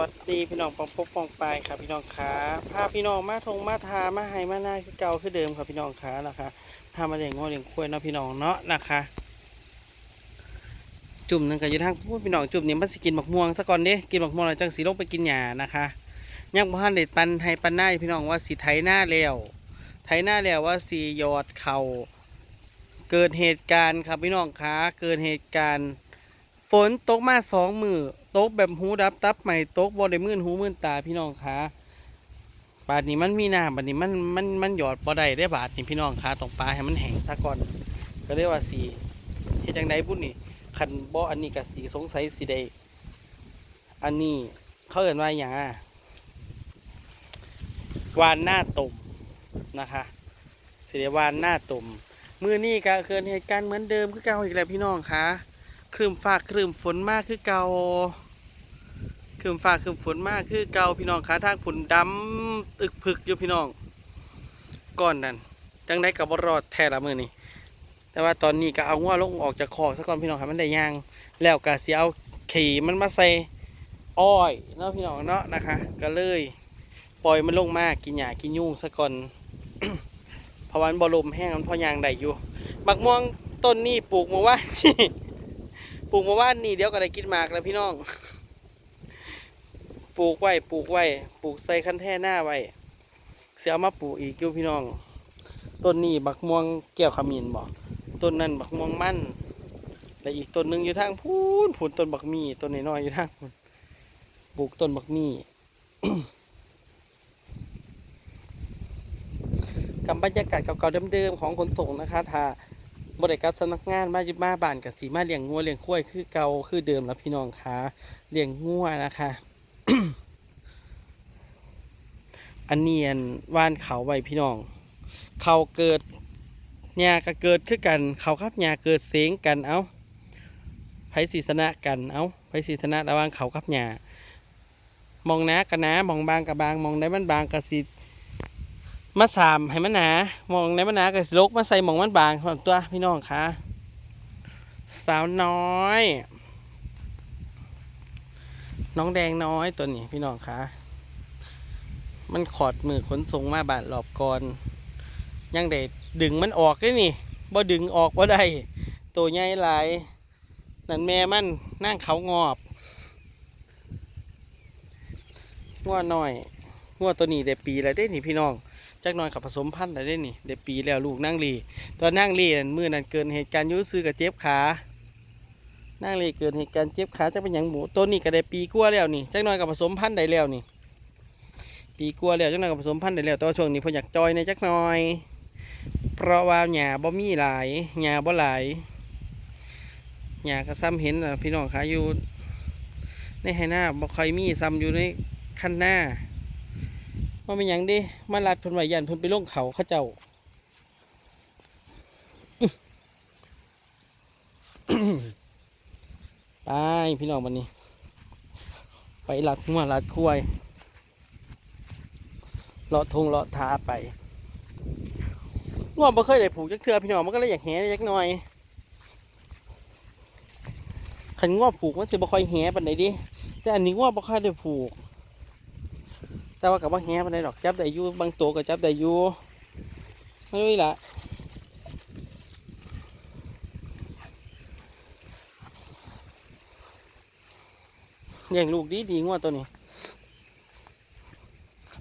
วัสดีพี่น้องปองปกปองปายครับพี่น้องขาพาพี่น้องมาทงมาทามาให้มาหน้าคือเก่าคือเดิมครับพี่น้องขานะคะพามาเลี้ยงงอเลี้ยงควายเนาะพี่น้องเนาะนะคะ จุ่มนั่นก็อยู่ทางพูดพี่น้องจุ่มนี่มันสิกินหมกม่วงซะก่อนเด้กินหมกม่วงแล้วจังสีลงไปกินหญ้านะคะยังบ่ทันได้ปันให้ปันหน้าพี่น้องว่าสิไถหน้าแล้วไถหน้าแล้วว่าสิหยอดเข่าเกิดเหตุการณ์ครับพี่น้องขาเกิดเหตุการณ์ ฝนตกมาสองมือตกแบบหูดับตับใหม่ตกบ่ได้มื่นหูมื่นตาพี่น้องคะบาดนี้มันมีน้ำบาดนี้มันมันมันหยอดบ่ได้ได้บาดนี้พี่น้องคะต้องปลาให้มันแห้งซะก่อนก็เรียกว่าสีเฮ็ดจังไดบุญนี่คันบ่อันนี้ก็สีสงสัยสิได้อันนี้เขาเอิ้นว่าหยังอะวานหน้าตุ่มนะคะสิได้วานหน้าตุ่มมือนี้ก็เกิดเหตุการณ์เหมือนเดิมคือเก่าอีกแล้วพี่น้องคะ ครึมฟ้าครึมฝนมากคือเก่าครึมฟ้าครึมฝนมากคือเก่าพี่น้องขาทางผุนดำอึกผึกอยู่พี่น้องก่อนนั้นจังได้กับบรอดแท้ละมือนี่แต่ว่าตอนนี้ก็เอางัวลงออกจากคอกซะก่อนพี่น้องครับมันได้ย่างแล้วก็เสียเอาขี่มันมาใส่อ้อยเนาะพี่น้องเนาะนะคะ ก็เลยปล่อยมันลงมากกินหญ้ากินยุ่งซะก่อนเพราะวันบอลมแห้งมันพอยางได้อยู่บักม่วงต้นนี้ปลูกมาว่า ปลูกมาว่านนี่เดี๋ยวก็ได้กินหมากแล้วพี่น้อง ปลูกไว้ปลูกไว้ปลูกใส่คันแท่หน้าไว้เสียมาปลูกอีกอยู่พี่น้อง ต้นนี้บักม่วงแก้วขมิ้นบ่ต้นนั้นบักม่วงมั่นและอีกต้นหนึ่งอยู่ทางพูนพูนต้นบักมีต้นน้อยๆอยู่ทางพูนปลูกต้นบักมีกับบรรยากาศเก่าๆเดิมๆของขนส่งนะคะถ้า บริการสำนักงานมาจิมาบ้านกับสีมาเลี้ยงงัวเลี้ยงควายคือเก่าคือเดิมแล้วพี่น้องคะเลี้ยงงัวนะคะ อันเนียนว่านเขาไว้พี่น้อง เขาเกิดหญ้าก็เกิดคือกัน เขาครับหญ้าเกิดเสียงกันเอาไผสีสนะกันเอาไผสีสนะระหว่างเขากับหญ้ามองนากับนามองบางกับบางมองได้มันบางกับสี มาสามให้มันหนามองได้มันหนากับลกมาใส่มองมันบางตัวพี่น้องคะสาวน้อย น้องแดงน้อยตัวนี้พี่น้องคะมันขอดมือขนส่งมาบาดหลอบก่อนยังได้ดึงมันออกได้นี่บ่ดึงออกบ่ได้ตัวใหญ่หลายนั่นแม่มันนั่งเขางอบงัวน้อยงัวตัวนี้ได้ปีแล้วได้นี่พี่น้อง จักหน้อยกับผสมพันธุ์แล้วได้นี่ได้ปีแล้วลูกนั่งลีตอนนั่งลีนั่นมือนั่นเกินเหตุการณ์ยุ่ซื้อกับเจ็บขานั่งลีเกิดเหตุการณ์เจ็บขาจะเป็นหยังหมูตัวนี้ก็ได้ปีกว่าแล้วนี่จักหน้อยกับผสมพันธุ์ได้แล้วนี่ ปีกลัวแล้วจังหน่อยก็ผสมพันธุ์ได้แล้วแต่ว่าช่วงนี้พิ่นอยากจอยในจักหน่อย เพราะว่าหญ้าบ่มีหลายหญ้าบ่หลายหญ้าก็ซ้ำเห็นพี่น้องขาอยู่ในไหหน้าบ่ค่อยมีซ้ำอยู่ในคันหน้า ว่าเป็นหยังเดิมาลัดเพิ่นไว้ยันเพิ่นไปลงเขาเขาเจ้าไปพี่น้องวันนี้ ไปลัดหัวลัดคุ้ยเลาะทงเลาะท้าไปง่วงบ่เคยได้ผูกจักเทือพี่น้องมันก็เลยอยากแหจักหน่อยขันง่วงผูกมันสิบ่ค่อยแหปานใดเดิแต่อันนี้ง่วงบ่ค่อยได้ผูก แต่ว่ากับว่าแหปานใดดอกจับได้อยู่บางตัวก็จับได้อยู่เฮ้ละเลี้ยงลูกดีดีงวงตัวนี้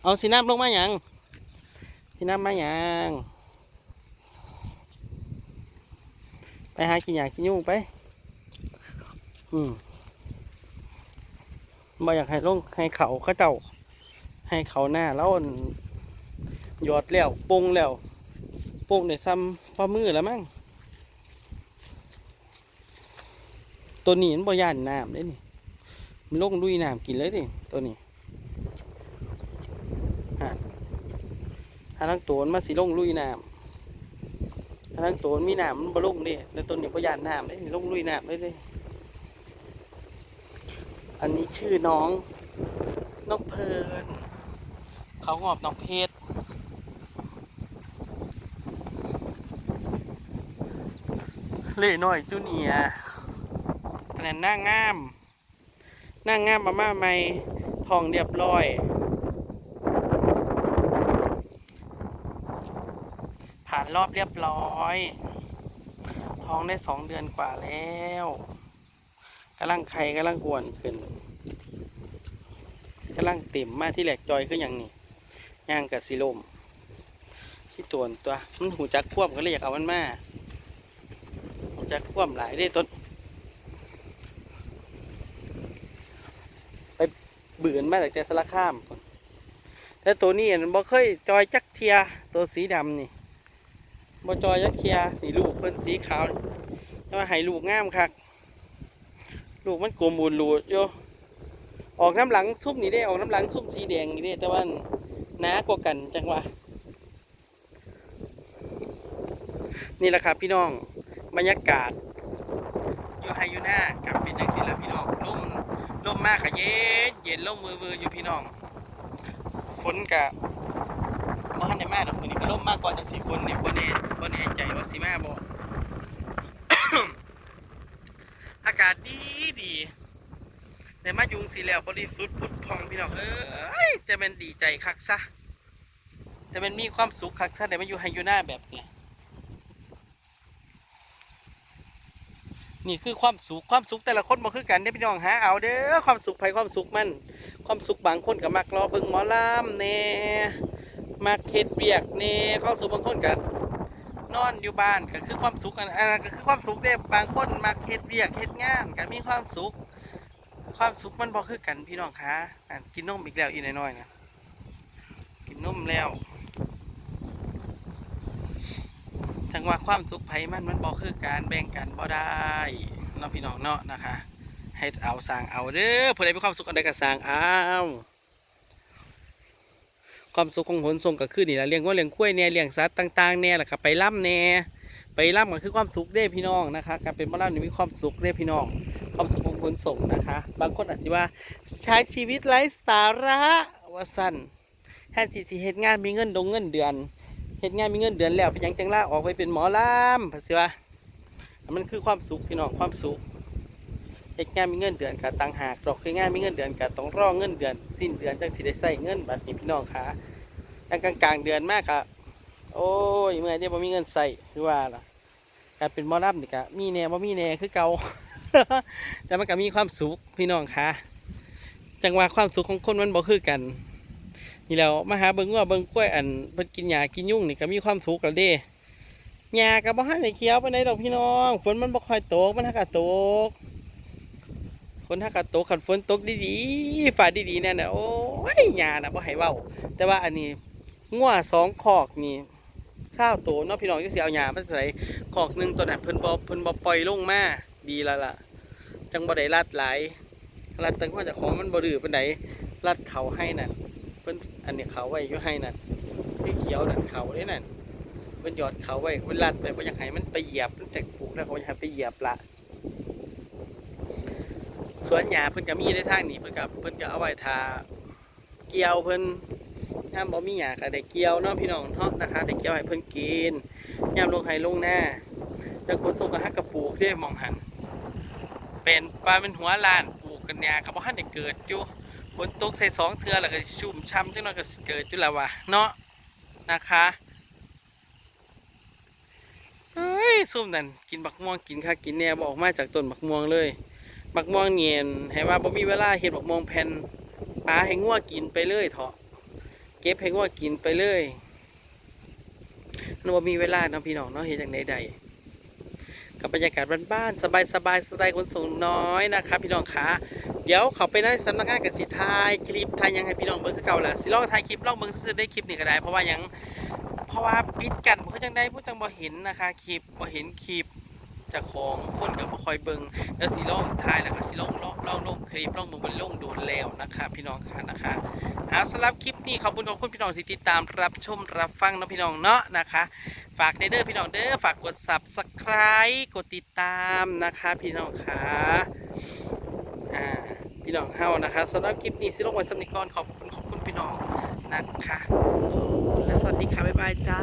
เอาสีน้ำลงมาอย่างสีน้ำมาอย่างไปหากินหยากินยุ่งไป อืมบ่อยากให้ลงให้เขาเขาเจ้า ให้เขาหน้าแล้วอั่นหยอดแล้วปุงแล้วปุงในซ้ำพอมือแล้วมั้งตัวนี้มันบ่ย่านน้ำเลยนี่มันลงลุยน้ำกินเลยดิตัวนี้ถ้าทั้งตัวมันมาสิลงลุยน้ำถ้าทั้งตัวมันมีน้ำมันบ่ลงเดิในต้นนี้พยานน้ำเด้ลงลุยน้ำเลยเด้อันนี้ชื่อน้องน้องเพลิน เขาหอบน้องเพชรเล่หน้อยจูเนียร์อันนั้นหน้างาม หน้างามมาม่าใหม่ทองเรียบร้อย ผ่านรอบเรียบร้อย ท้องได้สองเดือนกว่าแล้วกำลังไข่กำลังอ้วนขึ้นกำลังเต็มมาที่แหลกจอยคืออย่างนี้ ย่างกับสีลมที่ตัวนตัวมันหูจักควบก็เลยอยากเอามันมาหูจักควบหลายได้ต้นไปเบื่อนมาจากแต่สารคามแต่ตัวนี้อันบ่เคยจอยจักเทียตัวสีดำนี่บ่จอยจักเทียนี่ลูกเพิ่นสีขาวนี่แต่ว่าให้ลูกงามคักลูกมันกลมบูนรูดอยู่ออกน้ำหลังซุ่มนี่ได้ออกน้ำหลังซุ่มสีแดงนี่ได้แต่ว่า หนากว่ากันจังวะนี่แหละครับพี่น้องบรรยากาศอยู่ไฮยูน่ากับเป็นจังสิละพี่น้องลมลมมากค่ะเย็นเย็นลมมือมืออยู่พี่น้องฝนกะบ่ทันได้มาดอกมื้อนี้ก็ลมมากกว่าจังสิฝนเนี่บ่แน่บ่แน่ใจว่าสิมาบ่อากาศดีดี ได้มายุงสิแล้วบริสุทธิ์พุทธพองพี่น้องเอ้ยจะเป็นดีใจคักซะจะเป็นมีความสุขคักซะได้มาอยู่ไฮยูน่าแบบเนี้ยนี่คือความสุขความสุขแต่ละคนบ่คือกันเด้พี่น้องหาเอาเด้อความสุขไผความสุขมัน ความสุขบางคนก็มักรอเบิ่งหมอลำแหน่มักเฮ็ดเวียกแหน่ความสุขบางคนก็นนอนอยู่บ้านก็คือความสุขอันอันนั้นก็คือความสุขเด้บางคนมักเฮ็ดเวียกเฮ็ดงานก็มีความสุข ความสุขมันบ่คือกันพี่น้องคะอะกินนมอีกแล้วอีน้อยๆนะกินนมแล้วจังว่าความสุขไผมันมันบ่คือการแบ่งกันบ่ได้เนาะพี่น้องเนาะนะคะ ให้เอาสร้างเอาเด้อผู้ใดมีความสุขอันใดก็สร้างเอาความสุขของหนทรงก็คือนี่แหละเลี้ยงวัวเลี้ยงกล้วยเนี่ยเลี้ยงสัตว์ต่างๆเนี่ยแหละครับไปล่ำแน่ไปล่ำก็คือความสุขเด้พี่น้องนะคะการเป็นบ่ล่ำนี่มีความสุขเด้พี่น้อง ความสุขของขนส่งนะคะ บางคนอาจจะว่าใช้ชีวิตไร้สาระว่าสั้นแทนที่สิเฮ็ดงานมีเงินดงเงินเดือนเฮ็ดงานมีเงินเดือนแล้วเป็นยังจังล่าออกไปเป็นหมอลำภาษีว่ามันคือความสุขพี่น้องความสุขเฮ็ดงานมีเงินเดือนกับต่างหากดอกเฮ็ดงานมีเงินเดือนกับต้องรอเงินเดือน สิ้นเดือนจังสิได้ใช้เงินบัดนี้พี่น้องค่ะกลางกลางๆเดือนมากอะโอ้ยเมื่อได้บ่มีเงินใส่คือว่าล่ะการเป็นหมอลำนี่ก็มีแน่บ่มีแน่คือเก่า แต่มันก็มีความสุขพี่น้องคะจังหว่าความสุขของคนมันบ่คือกันนี่แล้วมาหาเบิ่งว่าเบิงกล้วยอันเพิ่นกินหญ้ากินยุ่งนี่ก็มีความสุขแล้วเด้หญ้าก็บ่ทันได้เขียวปานใดดอกพี่น้องฝนมันบ่ค่อยตกมันฮักกะตกฝนฮักกะตกคันฝนตกดีๆฟ้าดีๆแน่น่ะโอ้ยหญ้าน่ะบ่ให้เว้า แต่ว่าอันนี้งัวสองคอกนี่เช้าโตเนาะพี่น้องจังสิเอาหญ้ามาใส่คอกนึงตัวน่ะเพิ่นบ่เพิ่นบ่ปล่อยลงมาดีแล้วล่ะ จังบ่ได้ลัดหลายลัดตั้งว่าจ้าของมันบ่ดื้อปานใดลัดเขาให้นั่นเพิ่นอันนี้เขาไว้อยู่ให้นั่นที่เขียวนั่นเขาเด้นั่นเพิ่นหยอดเขาไว้เพิ่นลัดไปบ่อยากให้มันไปเหยียบมันแตกปลูกแล้วเขาอยากไปเหยียบละสวนหญ้าเพิ่นก็มีในทางนี้เพิ่นก็เพิ่นก็เอาไว้ทาเกี่ยวเพิ่นยามบ่มีหญ้าก็ได้เกี่ยวเนาะพี่น้องเนาะนะคะได้เกี่ยวให้เพิ่นกินยามลงไห้ลงหน้าแต่คนส่งก็ฮักกระปลูกเด้มองหัน เป็นปลาเป็นหัวล้านปลูกกันหญ้าก็บ่ทันได้เกิดอยู่ฝนตกใส่สองเทือแล้วก็ชุ่มช่ำจังน่อยก็เกิดจุแล้ววะเนาะนะคะเฮ้ยซุ่มนั่นกินบักม่วงกินข้ากินแหน่บออกมาจากต้นบักม่วงเลยบักม่วงเนียนให้ว่าบ่มีเวลาเห็ดบักม่วงแผ่นปลาให้งัวกินไปเลยเถอะเก็บให้งัวกินไปเลยมันบ่มีเวลาเนาะพี่น้องเนาะเฮ็ดจังใด กับบรรยากาศบ้านๆสบายๆสไตล์คนสูงน้อยนะครับพี่น้องคะเดี๋ยวเขาไปในสำนักงานกับสิทายคลิปทายยังให้พี่น้องเบิ้งคือเก่าละสิลองถ่ายคลิปลองเบิ้งซื้อได้คลิปนี่ก็ได้ เพราะว่ายังเพราะว่าปิดกันบ่คือจังได้ผู้จังบ่เห็นนะคะคลิปบ่เห็นคลิป จากของคนก็บ่ค่อยเบิงแล้วสิลองถ่ายแล้วก็สิล่องล่องล่องลงคลิปล่องเบิ่งบ่ลงโดนแล้วนะคะ พี่น้องค่ะนะคะเอาสำหรับคลิปนี้ขอบคุณขอบคุณพี่น้องที่ติดตามรับชมรับฟังนะพี่น้องเนาะนะคะ ฝากในเด้อพี่น้องเด้อฝากกด Subscribe กดติดตามนะคะ พี่น้องค่ะอ่าพี่น้องเฮานะคะสำหรับคลิปนี้สิลงไว้สำนิกรขอบคุณขอบคุณพี่น้องนะคะและสวัสดีค่ะบ๊ายบายจ้า